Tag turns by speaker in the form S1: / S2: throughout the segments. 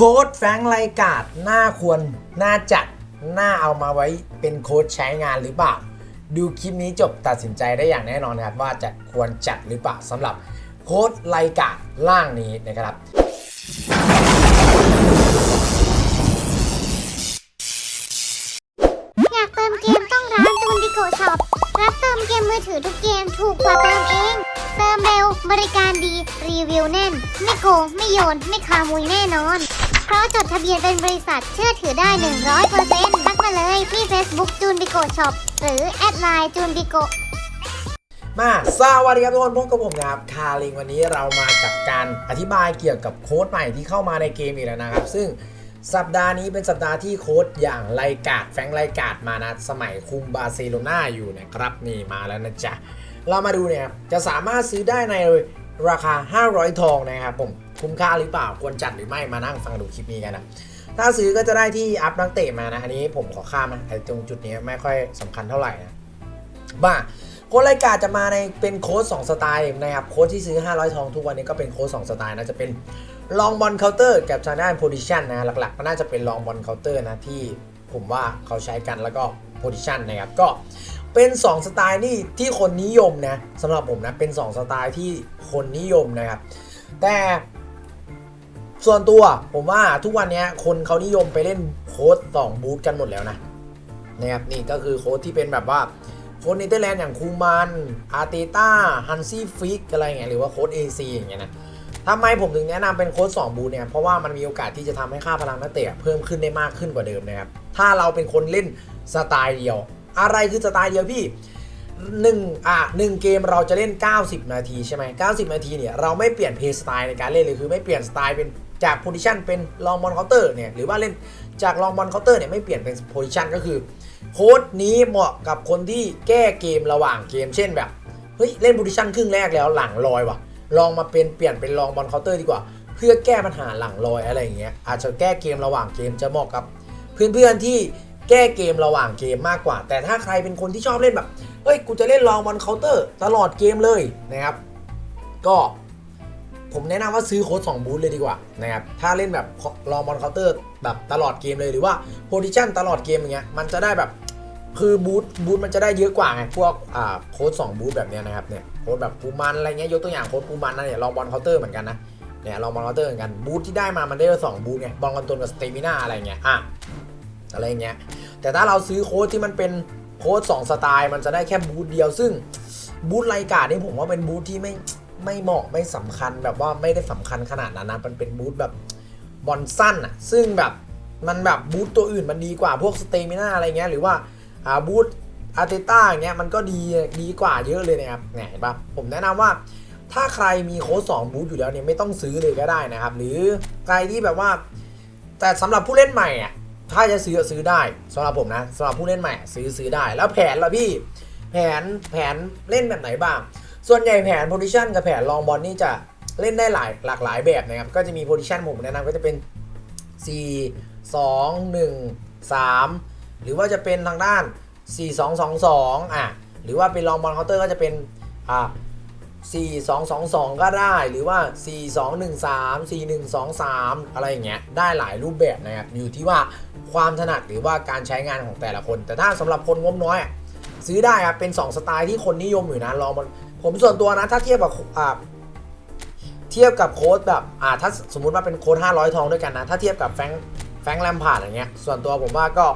S1: โค้ดแฟงไลกาดน่าควรน่าจัดน่าเอามาไว้เป็นโค้ดใช้งานหรือเปล่า ดูคลิปนี้จบตัดสินใจได้อย่างแน่นอนนะครับ ว่าจะควรจัดหรือเปล่าสำหรับโค้ดไลกาดล่างนี้นะครับ
S2: อยากเติมเกมต้องร้านตูนบิโกช็อปรับเติมเกมมือถือทุกเกมถูกกว่าเติมเอง เติมเร็วบริการดีรีวิวแน่น ไม่โกงไม่โยน ไม่คามุยแน่นอน เพราะจดทะเบียนเป็นบริษัทเชื่อถือได้ 100%ทักมาเลยที่ Facebook จูนบิโกช็อปหรือแอดไลน์จูนบิโก
S1: มาสวัสดีครับทุกคนพบกับผมนะครับคาริงวันนี้เรามากับการอธิบายเกี่ยวกับโค้ดใหม่ที่เข้ามาในเกมอีกแล้วนะครับ ซึ่งสัปดาห์นี้เป็นสัปดาห์ที่โค้ดอย่างไลกาดแฟงไลกาดมานะสมัยคุมบาร์เซโลนาอยู่นะครับนี่มาแล้วนะจ๊ะ เรามาดูเนี่ยจะสามารถซื้อได้ในราคา 500 ทองนะครับผม คุ้มค่าหรือเปล่าควรจัดหรือไม่มานั่งฟังดูคลิปนี้กันนะถ้าซื้อก็จะได้ที่อัพนักเตะมานะอันนี้ผมขอข้ามนะไอ้ตรงจุดนี้ไม่ค่อยสำคัญเท่าไหร่นะบ้าโค้ดรายการจะมาในเป็นโค้ด2สไตล์นะครับโค้ดที่ซื้อ 500 ทองทุกวันนี้ก็เป็นโค้ด2สไตล์นะจะเป็นลองบอลเคาน์เตอร์กับทางด้านโพซิชันนะหลักๆ ก็น่าจะเป็นลองบอลเคาน์เตอร์นะที่ผมว่าเขาใช้กันแล้วก็โพซิชันนะครับก็เป็น2สไตล์นี่ที่คนนิยมนะสำหรับผมนะเป็น2สไตล์ที่คนนิยมนะครับแต่ ส่วนตัวผมว่าทุกวันนี้คนเขานิยมไปเล่นโค้ด2บูธกันหมดแล้วนะนะครับนี่ก็คือโค้ดที่เป็นแบบว่าโค้ดเนเธอร์แลนด์อย่างคูมันอาร์เตต้าฮันซี่ฟิกอะไรเงี้ยหรือว่าโค้ด AC อย่างเงี้ยนะทำไมผมถึงแนะนำเป็นโค้ด2บูธเนี่ยเพราะว่ามันมีโอกาสที่จะทำให้ค่าพลังนักเตะเพิ่มขึ้นได้มากขึ้นกว่าเดิมนะครับถ้าเราเป็นคนเล่นสไตล์เดียว อะไรคือสไตล์เดียวพี่หนึ่งอะหนึ่งเกมเราจะเล่น 90 นาทีใช่ไหม90 นาทีเนี่ยเราไม่เปลี่ยนเพย์สไตล์ในการเล่นเลยคือไม่เปลี่ยนสไตล์เป็น จากโพซิชันเป็นลองบอลเคาน์เตอร์เนี่ยหรือว่าเล่นจากลองบอลเคาน์เตอร์เนี่ยไม่เปลี่ยนเป็นโพซิชันก็คือโค้ดนี้เหมาะกับคนที่แก้เกมระหว่างเกม เช่นแบบเฮ้ยเล่นโพซิชันครึ่งแรกแล้วหลังลอยว่ะ ลองมาเป็นเปลี่ยนเป็นลองบอลเคาน์เตอร์ดีกว่า เพื่อแก้ปัญหาหลังลอยอะไรอย่างเงี้ยอาจจะแก้เกมระหว่างเกมจะเหมาะกับ เพื่อนๆที่แก้เกมระหว่างเกมมากกว่า แต่ถ้าใครเป็นคนที่ชอบเล่นแบบเฮ้ยกูจะเล่นลองบอลเคาน์เตอร์ตลอดเกมเลยนะครับ ก็ ผมแนะนำว่าซื้อโค้ด2บูธเลยดีกว่านะครับถ้าเล่นแบบลองบอลเคาน์เตอร์แบบตลอดเกมเลยหรือว่าโพซิชันตลอดเกมอย่างเงี้ยมันจะได้แบบคือบูธบูธมันจะได้เยอะกว่าไงพวกอ่าโค้ด2บูธแบบเนี้ยนะครับเนี่ยโค้ดแบบปูมันอะไรเงี้ยยกตัวอย่างโค้ดปูมันนะเนี่ยลองบอลเคาน์เตอร์เหมือนกันนะเนี่ยลองบอลเคาน์เตอร์เหมือนกันบูธที่ได้มามันได้สองบูธไงบอลคอนโทรลกับสเตมิน่าอะไรเงี้ยอะอะไรเงี้ยแต่ถ้าเราซื้อโค้ดที่มันเป็นโค้ด2สไตล์มันจะได้แค่บูธเดียวซึ่งบูธไลกาดนี่ผมว่าเป็นบูธที่ไม่ ไม่เหมาะไม่สำคัญแบบว่าไม่ได้สำคัญขนาดนั้นนะมันเป็นบูธแบบบอลสั้นอะซึ่งแบบมันแบบบูธตัวอื่นมันดีกว่าพวกสเตมิน่าอะไรเงี้ยหรือว่าอ่าบูธอาร์เตต้าอย่างเงี้ยมันก็ดีดีกว่าเยอะเลยนะครับเนี่ยเห็นปะผมแนะนำว่าถ้าใครมีโค้ด2บูธอยู่แล้วเนี่ยไม่ต้องซื้อเลยก็ได้นะครับ หรือใครที่แบบว่า แต่สำหรับผู้เล่นใหม่อะถ้าจะซื้อซื้อได้สำหรับผมนะสำหรับผู้เล่นใหม่ซื้อซื้อได้ แล้วแผนละพี่ แผนแผนเล่นแบบไหนบ้าง ส่วนใหญ่แผนโพซิชันกับแผนลองบอลนี่จะเล่นได้หลายหลากหลายแบบนะครับ ก็จะมีโพซิชันผมแนะนำก็จะเป็น 4 2 1 3 หรือว่าจะเป็นทางด้าน 4 2 2 2อะหรือว่าเป็นลองบอลเคาน์เตอร์ก็จะเป็นอ่า4 2 2 2 ก็ได้ หรือว่า 4 2 1 3 4 1 2 3 อะไรอย่างเงี้ย ได้หลายรูปแบบนะครับ อยู่ที่ว่าความถนัดหรือว่าการใช้งานของแต่ละคน แต่ถ้าสำหรับคนงบน้อย ซื้อได้ครับ เป็น 2 สไตล์ที่คนนิยมอยู่นะ ลองมัน ผมส่วนตัวนะถ้าเทียบกับอ่าเทียบกับโค้ดแบบอ่าถ้าสมมุติว่าเป็นโค้ด500 ทองด้วยกันนะ ถ้าเทียบกับแฟงแฟงแลมพาร์ดอย่างเงี้ยส่วนตัวผมว่าก็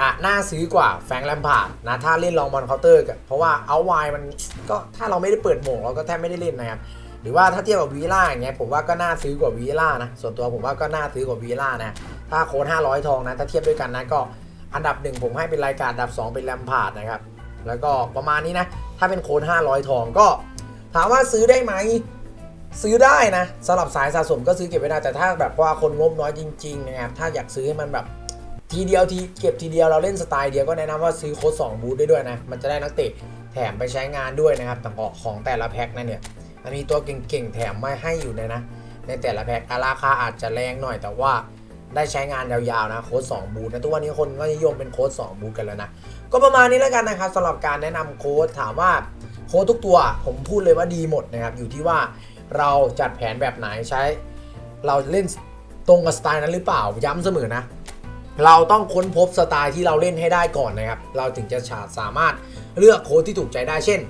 S1: อะน่าซื้อกว่าแฟงแลมพาร์ดนะถ้าเล่นลองบอลเคาน์เตอร์กับเพราะว่าเอาไวมันก็ถ้าเราไม่ได้เปิดโมงเราก็แทบไม่ได้เล่นนะครับหรือว่าถ้าเทียบกับวีล่าอย่างเงี้ยผมว่าก็น่าซื้อกว่าวีล่านะส่วนตัวผมว่าก็น่าซื้อกว่าวีล่านะถ้าโค้ด500 ทองนะถ้าเทียบด้วยกันนะก็อันดับหนึ่งผมให้เป็นรายการอันดับ 2 เป็นแลมพาร์ดนะครับ แล้วก็ประมาณนี้นะ ถ้าเป็นโค้ด500 ทองก็ ถามว่าซื้อได้ไหม ซื้อได้นะสำหรับสายสะสมก็ซื้อเก็บไว้ได้แต่ถ้าแบบว่าคนงบน้อยจริงๆนะครับถ้าอยากซื้อให้มันแบบทีเดียวทีเก็บทีเดียวเราเล่นสไตล์เดียวก็แนะนำว่าซื้อโค้ด2บูธได้ด้วยนะ มันจะได้นักเตะแถมไปใช้งานด้วยนะครับแต่ของแต่ละแพ็คนั่นเนี่ยมันมีตัวเก่งๆแถมไม่ให้อยู่เลยนะ ในแต่ละแพ็คราคาอาจจะแรงหน่อยแต่ว่า ได้ใช้งานยาวๆนะโค้ด2บูธนะทุกวันนี้คนก็นิยมเป็นโค้ด2บูธกันแล้วนะ ก็ประมาณนี้แล้วกันนะครับสำหรับการแนะนำโค้ดถามว่าโค้ดทุกตัวผมพูดเลยว่าดีหมดนะครับอยู่ที่ว่าเราจัดแผนแบบไหนใช้ เราเล่นตรงกับสไตล์นั้นหรือเปล่าย้ำเสมอนะ เราต้องค้นพบสไตล์ที่เราเล่นให้ได้ก่อนนะครับ เราถึงจะสามารถเลือกโค้ดที่ถูกใจได้เช่น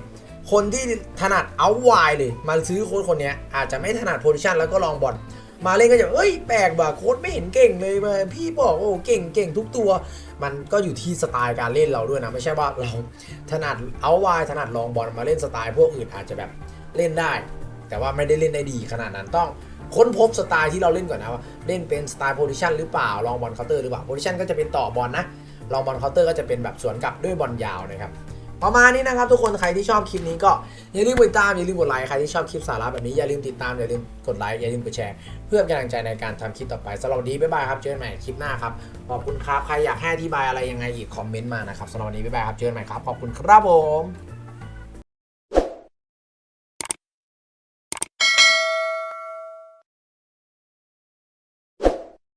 S1: คนที่ถนัดเอาไวเลยมาซื้อโค้ดคนนี้อาจจะไม่ถนัดโพซิชันแล้วก็ลองบอล มาเล่นก็จะเอ้ยแปลกว่ะโค้ดไม่เห็นเก่งเลยมาพี่บอกโอ้เก่งเก่งทุกตัว มันก็อยู่ที่สไตล์การเล่นเราด้วยนะ ไม่ใช่ว่าเราถนัดเอาไวถนัดลองบอลมาเล่นสไตล์พวกอื่นอาจจะแบบเล่นได้ แต่ว่าไม่ได้เล่นได้ดีขนาดนั้นต้องค้นพบสไตล์ที่เราเล่นก่อนนะว่าเล่นเป็นสไตล์โพซิชันหรือเปล่าลองบอลเคาน์เตอร์หรือเปล่าโพซิชันก็จะเป็นต่อบอลนะลองบอลเคาน์เตอร์ก็จะเป็นแบบสวนกลับด้วยบอลยาวนะครับ ประมาณนี้นะครับทุกคนใครที่ชอบคลิปนี้ก็อย่าลืมกดติดตามอย่าลืมกดไลค์ใครที่ชอบคลิปสาระแบบนี้อย่าลืมติดตามอย่าลืมกดไลค์อย่าลืมกดแชร์ เพื่อเป็นกำลังใจในการทำคลิปต่อไปสำหรับวันนี้บ๊ายบายครับเจอกันใหม่คลิปหน้าครับขอบคุณครับใครอยากให้อธิบายอะไรยังไงอีกคอมเมนต์มานะครับสำหรับวันนี้บ๊ายบายครับเจอกันใหม่ครับขอบคุณครับผม